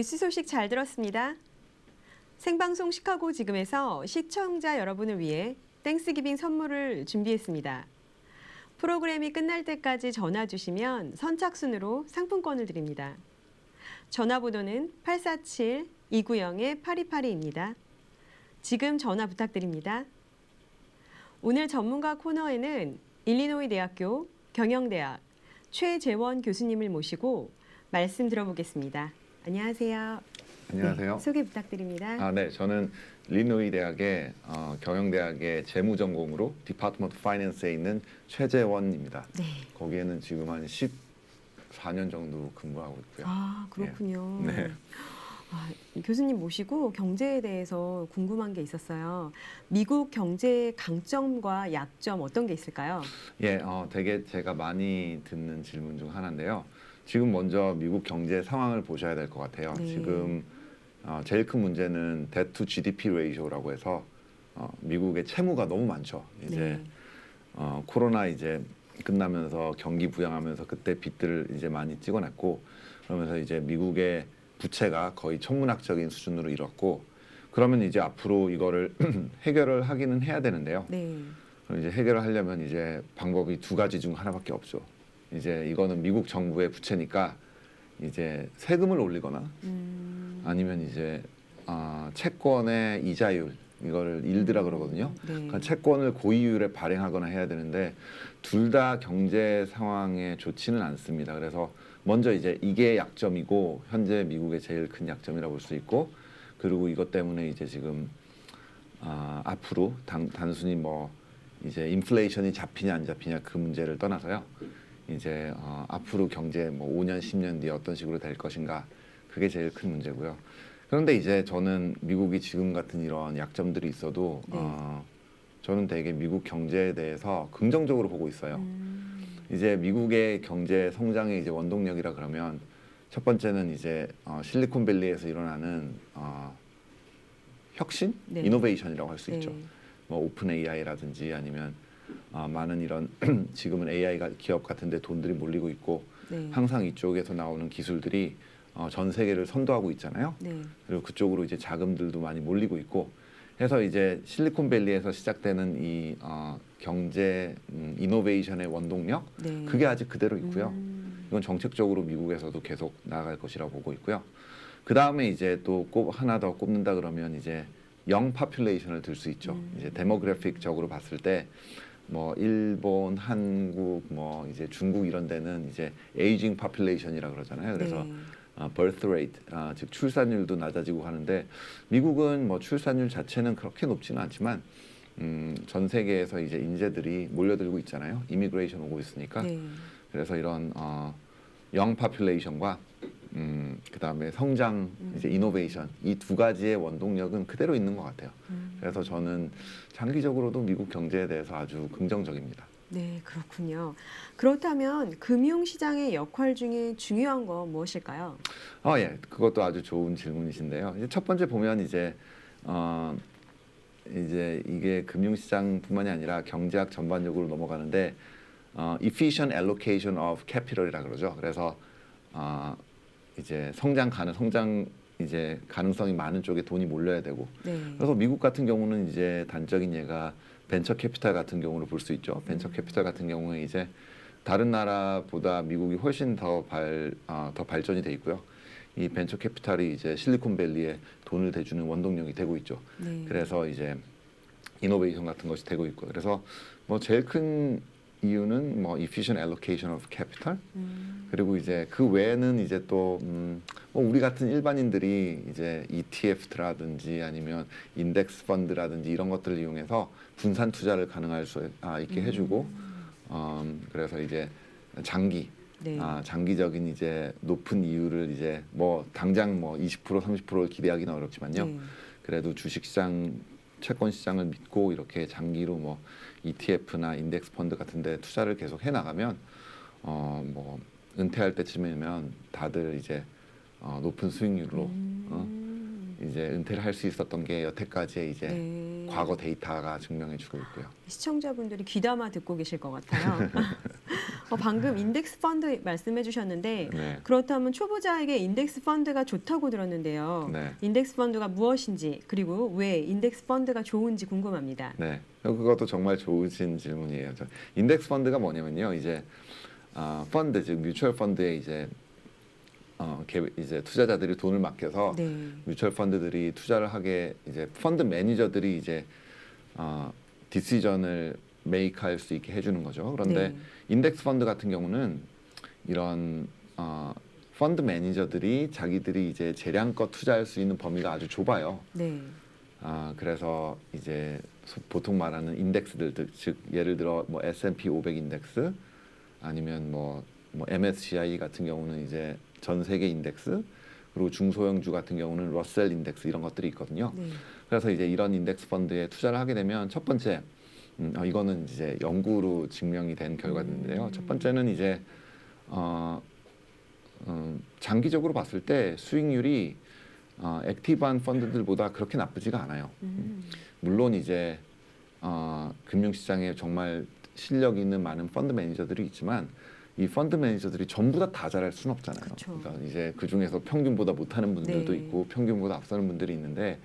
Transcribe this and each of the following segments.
뉴스 소식 잘 들었습니다. 생방송 시카고 지금에서 시청자 여러분을 위해 땡스기빙 선물을 준비했습니다. 프로그램이 끝날 때까지 전화 주시면 선착순으로 상품권을 드립니다. 전화번호는 847-290-8282입니다. 지금 전화 부탁드립니다. 오늘 전문가 코너에는 일리노이 대학교 경영대학 최재원 교수님을 모시고 말씀 들어보겠습니다. 안녕하세요. 안녕하세요. 네, 소개 부탁드립니다. 아, 네, 저는 리노이 대학의 어, 경영대학의 재무 전공으로 디파트먼트 파이낸스에 있는 최재원입니다. 네. 거기에는 지금 한 14년 정도 근무하고 있고요. 아 그렇군요. 네. 아, 교수님 모시고 경제에 대해서 궁금한 게 있었어요. 미국 경제의 강점과 약점 어떤 게 있을까요? 예, 어, 되게 제가 많이 듣는 질문 중 하나인데요. 지금 먼저 미국 경제 상황을 보셔야 될 것 같아요. 네. 지금 어, 제일 큰 문제는 debt to GDP 레이쇼라고 해서 어, 미국의 채무가 너무 많죠. 이제 네. 어, 코로나 이제 끝나면서 경기 부양하면서 그때 빚들을 이제 많이 찍어냈고 그러면서 이제 미국의 부채가 거의 천문학적인 수준으로 이뤘고 그러면 이제 앞으로 이거를 해결을 하기는 해야 되는데요. 네. 그럼 이제 해결을 하려면 이제 방법이 두 가지 중 하나밖에 없죠. 이제 이거는 미국 정부의 부채니까 이제 세금을 올리거나 음, 아니면 이제 아, 채권의 이자율 이거를 일드라 그러거든요. 네. 그러니까 채권을 고이율에 발행하거나 해야 되는데 둘 다 경제 상황에 좋지는 않습니다. 그래서 먼저 이제 이게 약점이고 현재 미국의 제일 큰 약점이라 볼 수 있고 그리고 이것 때문에 이제 지금 아, 앞으로 단, 단순히 뭐 이제 인플레이션이 잡히냐 안 잡히냐 그 문제를 떠나서요. 이제 어, 앞으로 경제 뭐 5년 10년 뒤에 어떤 식으로 될 것인가 그게 제일 큰 문제고요. 그런데 이제 저는 미국이 지금 같은 이런 약점들이 있어도 네. 어, 저는 되게 미국 경제에 대해서 긍정적으로 보고 있어요. 음, 이제 미국의 경제 성장의 이제 원동력이라 그러면 첫 번째는 이제 어, 실리콘밸리에서 일어나는 어, 혁신, 네. 이노베이션이라고 할수 네. 있죠. 뭐 오픈 AI라든지 아니면 어, 많은 이런 지금은 AI가 기업 같은데 돈들이 몰리고 있고 네. 항상 이쪽에서 나오는 기술들이 어, 전 세계를 선도하고 있잖아요. 네. 그리고 그쪽으로 이제 자금들도 많이 몰리고 있고 해서 이제 실리콘밸리에서 시작되는 이 어, 경제 음, 이노베이션의 원동력 네. 그게 아직 그대로 있고요. 음, 이건 정책적으로 미국에서도 계속 나아갈 것이라고 보고 있고요. 그 다음에 이제 또 꼽 하나 더 꼽는다 그러면 이제 영 파퓰레이션을 들 수 있죠. 음. 이제 데모그래픽적으로 봤을 때 뭐 일본, 한국, 뭐 이제 중국 이런 데는 이제 에이징 파퓰레이션이라 그러잖아요. 그래서 네. 어, birth rate, 아, 즉 출산율도 낮아지고 하는데 미국은 뭐 출산율 자체는 그렇게 높지는 않지만 음, 전 세계에서 이제 인재들이 몰려들고 있잖아요. 이미그레이션 오고 있으니까. 네. 그래서 이런 어, 영 파퓰레이션과 음, 그다음에 성장 이제 이노베이션 이 두 가지의 원동력은 그대로 있는 것 같아요. 음. 그래서 저는 장기적으로도 미국 경제에 대해서 아주 긍정적입니다. 네, 그렇군요. 그렇다면 금융시장의 역할 중에 중요한 건 무엇일까요? 어, 예, 그것도 아주 좋은 질문이신데요. 이제 첫 번째 보면 이제 어, 이제 이게 금융시장뿐만이 아니라 경제학 전반적으로 넘어가는데 어, efficient allocation of capital이라 그러죠. 그래서 어, 이제 성장 가능 성장 이제 가능성이 많은 쪽에 돈이 몰려야 되고 네. 그래서 미국 같은 경우는 이제 단적인 예가 벤처 캐피탈 같은 경우를 볼 수 있죠. 벤처 캐피탈 같은 경우에 이제 다른 나라보다 미국이 훨씬 더 발, 어, 더 발전이 돼 있고요. 이 벤처 캐피탈이 이제 실리콘밸리에 돈을 대주는 원동력이 되고 있죠. 네. 그래서 이제 이노베이션 같은 것이 되고 있고 그래서 뭐 제일 큰 이유는 뭐 efficient allocation of capital 음, 그리고 이제 그 외에는 이제 또 음, 뭐 우리 같은 일반인들이 이제 ETF라든지 아니면 인덱스 펀드라든지 이런 것들을 이용해서 분산 투자를 가능할 수 아, 있게 해주고 음, 그래서 이제 장기 네. 아, 장기적인 이제 높은 이율을 이제 뭐 당장 뭐 20% 30%를 기대하기는 어렵지만요. 네. 그래도 주식시장, 채권 시장을 믿고 이렇게 장기로 뭐 ETF나 인덱스 펀드 같은데 투자를 계속 해 나가면 어 뭐 은퇴할 때쯤이면 다들 이제 어, 높은 수익률로 어, 음, 이제 은퇴를 할 수 있었던 게 여태까지의 이제 네. 과거 데이터가 증명해주고 있고요. 시청자분들이 귀담아 듣고 계실 것 같아요. 어, 방금 인덱스 펀드 말씀해 주셨는데 네. 그렇다면 초보자에게 인덱스 펀드가 좋다고 들었는데요. 네. 인덱스 펀드가 무엇인지 그리고 왜 인덱스 펀드가 좋은지 궁금합니다. 네, 그것도 정말 좋으신 질문이에요. 저 인덱스 펀드가 뭐냐면요, 이제 아, 펀드 즉 뮤추얼 펀드에 이제 어, 개- 이제 투자자들이 돈을 맡겨서 네. 뮤추얼 펀드들이 투자를 하게 이제 펀드 매니저들이 이제 어, 디시전을 메이크할 수 있게 해주는 거죠. 그런데 네. 인덱스 펀드 같은 경우는 이런 어, 펀드 매니저들이 자기들이 이제 재량껏 투자할 수 있는 범위가 아주 좁아요. 네. 아 그래서 이제 소- 보통 말하는 인덱스들 즉- 즉 예를 들어 뭐 S&P 500 인덱스 아니면 뭐, 뭐 MSCI 같은 경우는 이제 전 세계 인덱스 그리고 중소형주 같은 경우는 러셀 인덱스 이런 것들이 있거든요. 네. 그래서 이제 이런 인덱스 펀드에 투자를 하게 되면 첫 번째 음, 어, 이거는 이제 연구로 증명이 된 결과인데요. 음. 첫 번째는 이제 어, 음, 장기적으로 봤을 때 수익률이 어, 액티브한 펀드들보다 그렇게 나쁘지가 않아요. 음. 물론 이제 어, 금융시장에 정말 실력 있는 많은 펀드 매니저들이 있지만 이 펀드 매니저들이 전부 다 다 잘할 수는 없잖아요. 그쵸. 그러니까 이제 그 중에서 평균보다 못하는 분들도 네. 있고 평균보다 앞서는 분들이 있는데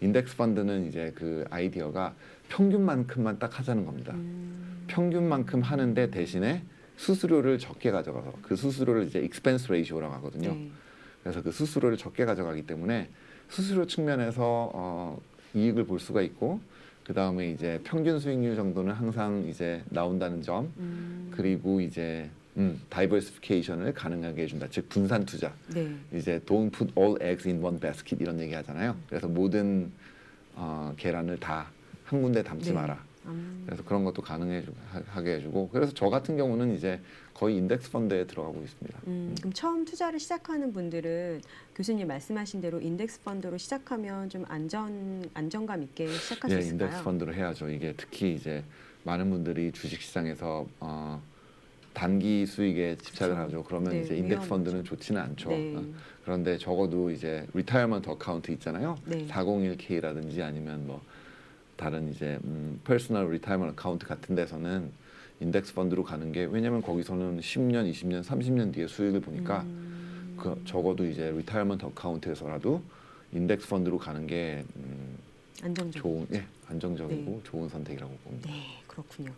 인덱스 펀드는 이제 그 아이디어가 평균만큼만 딱 하자는 겁니다. 음. 평균만큼 하는데 대신에 수수료를 적게 가져가서 그 수수료를 이제 익스펜스 레이시오라고 하거든요. 네. 그래서 그 수수료를 적게 가져가기 때문에 수수료 측면에서 어, 이익을 볼 수가 있고 그 다음에 이제 평균 수익률 정도는 항상 이제 나온다는 점 음. 그리고 이제 음, 다이버시피케이션을 가능하게 해준다. 즉 분산 투자. 네. 이제 don't put all eggs in one basket 이런 얘기 하잖아요. 그래서 모든 어, 계란을 다 한 군데 담지 네. 마라. 음. 그래서 그런 것도 가능해 주, 하게 해주고 그래서 저 같은 경우는 이제 거의 인덱스 펀드에 들어가고 있습니다. 음, 그럼 처음 투자를 시작하는 분들은 교수님 말씀하신 대로 인덱스 펀드로 시작하면 좀 안전 안정감 있게 시작할 수 예, 있을까요? 인덱스 펀드로 해야죠. 이게 특히 이제 많은 분들이 주식 시장에서 어, 단기 수익에 집착을 그렇죠. 하죠. 그러면 네, 이제 인덱스. 펀드는 좋지는 않죠. 네. 어, 그런데 적어도 이제 리타이어먼트 어카운트 있잖아요. 네. 401k라든지 아니면 뭐 다른 이제 음, 퍼스널 리타이어먼트 어카운트 같은 데서는 인덱스 펀드로 가는 게 왜냐면 거기서는 10년, 20년, 30년 뒤에 수익을 보니까 음. 그 적어도 이제 리타이어먼트 어카운트에서라도 인덱스 펀드로 가는 게 음, 안정적. 좋은 예 안정적이고 네. 좋은 선택이라고 봅니다. 네, 그렇군요.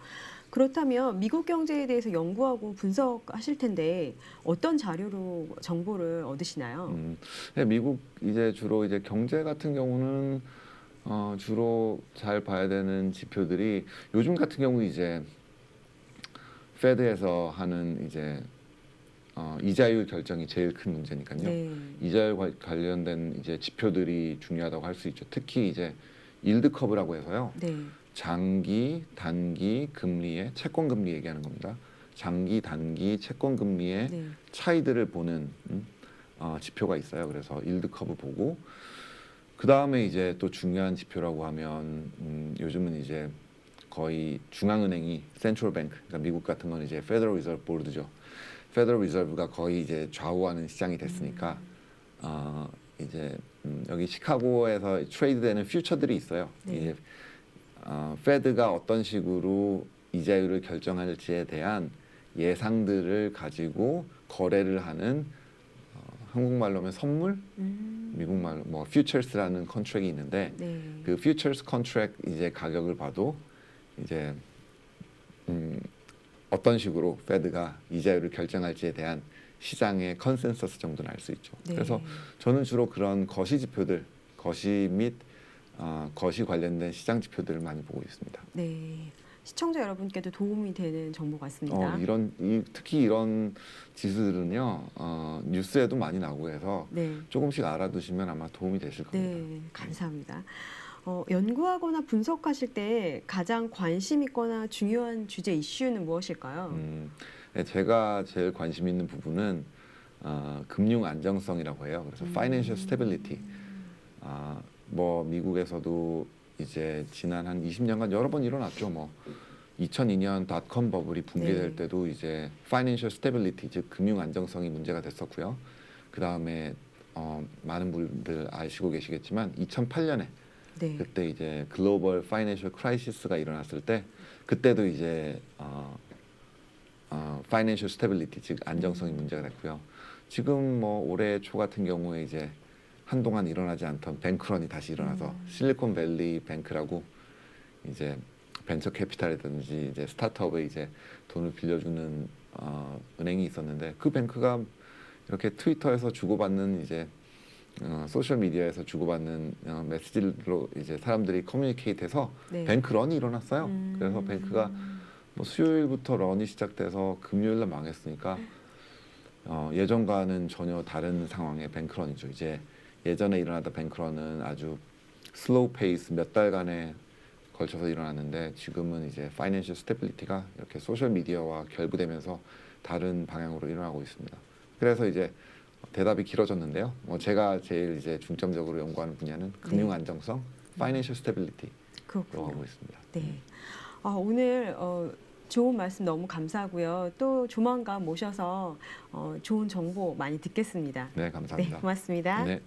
그렇다면 미국 경제에 대해서 연구하고 분석하실 텐데 어떤 자료로 정보를 얻으시나요? 음, 예, 미국 이제 주로 이제 경제 같은 경우는 어, 주로 잘 봐야 되는 지표들이 요즘 같은 경우 이제 페드에서 하는 이제 어, 이자율 결정이 제일 큰 문제니까요. 네. 이자율 관- 관련된 이제 지표들이 중요하다고 할 수 있죠. 특히 이제 일드 커브라고 해서요. 네. 장기, 단기 금리의 채권 금리 얘기하는 겁니다. 장기, 단기 채권 금리의 네. 차이들을 보는 음, 어, 지표가 있어요. 그래서 일드 커브 보고 그 다음에 이제 또 중요한 지표라고 하면 음, 요즘은 이제 거의 중앙은행이 센트럴 뱅크, 그러니까 미국 같은 건 이제 페더럴 리저브 보드죠. 페더럴 리저브가 거의 이제 좌우하는 시장이 됐으니까 어, 이제 음, 여기 시카고에서 트레이드되는 퓨처들이 있어요. 네. 이제 어, 페드가 어떤 식으로 이자율을 결정할지에 대한 예상들을 가지고 거래를 하는 어, 한국말로 하면 선물, 음. 미국말로 뭐 퓨처스라는 컨트랙이 있는데 네. 그 퓨처스 컨트랙 이제 가격을 봐도 이제 음, 어떤 식으로 페드가 이자율을 결정할지에 대한 시장의 컨센서스 정도는 알 수 있죠. 네. 그래서 저는 주로 그런 거시 지표들, 거시 및 어, 거시 관련된 시장 지표들을 많이 보고 있습니다. 네. 시청자 여러분께도 도움이 되는 정보 같습니다. 어, 이런 이, 특히 이런 지수들은요 어, 뉴스에도 많이 나오고 해서 네. 조금씩 알아두시면 아마 도움이 되실 겁니다. 네, 감사합니다. 어, 연구하거나 분석하실 때 가장 관심 있거나 중요한 주제 이슈는 무엇일까요? 음, 네, 제가 제일 관심 있는 부분은 어, 금융 안정성이라고 해요. 그래서 음. financial stability. 아, 뭐 미국에서도 이제 지난 한 20년간 여러 번 일어났죠. 뭐 2002년 닷컴 버블이 붕괴될 네. 때도 이제 financial stability 즉 금융 안정성이 문제가 됐었고요. 그 다음에 어, 많은 분들 아시고 계시겠지만 2008년에 네. 그때 이제 글로벌 파이낸셜 크라이시스가 일어났을 때 그때도 이제 어, 어, financial stability 즉 안정성이 문제가 됐고요. 지금 뭐 올해 초 같은 경우에 이제 한동안 일어나지 않던 뱅크런이 다시 일어나서 음. 실리콘밸리 뱅크라고 이제 벤처 캐피탈이든지 이제 스타트업에 이제 돈을 빌려주는 어, 은행이 있었는데 그 뱅크가 이렇게 트위터에서 주고받는 이제 어, 소셜 미디어에서 주고받는 어, 메시지로 이제 사람들이 커뮤니케이트해서 네. 뱅크 런이 일어났어요. 음. 그래서 뱅크가 뭐 수요일부터 런이 시작돼서 금요일 날 망했으니까 어, 예전과는 전혀 다른 상황의 뱅크 런이죠. 이제 예전에 일어나던 뱅크런은 아주 슬로우 페이스 몇 달간에 걸쳐서 일어났는데 지금은 이제 파이낸셜 스테빌리티가 이렇게 소셜 미디어와 결부되면서 다른 방향으로 일어나고 있습니다. 그래서 이제 대답이 길어졌는데요. 뭐 제가 제일 이제 중점적으로 연구하는 분야는 금융 안정성, 파이낸셜 스테빌리티로 그렇군요. 하고 있습니다. 네. 아, 오늘 어, 좋은 말씀 너무 감사하고요. 또 조만간 모셔서 어, 좋은 정보 많이 듣겠습니다. 네, 네, 감사합니다. 고맙습니다. 네.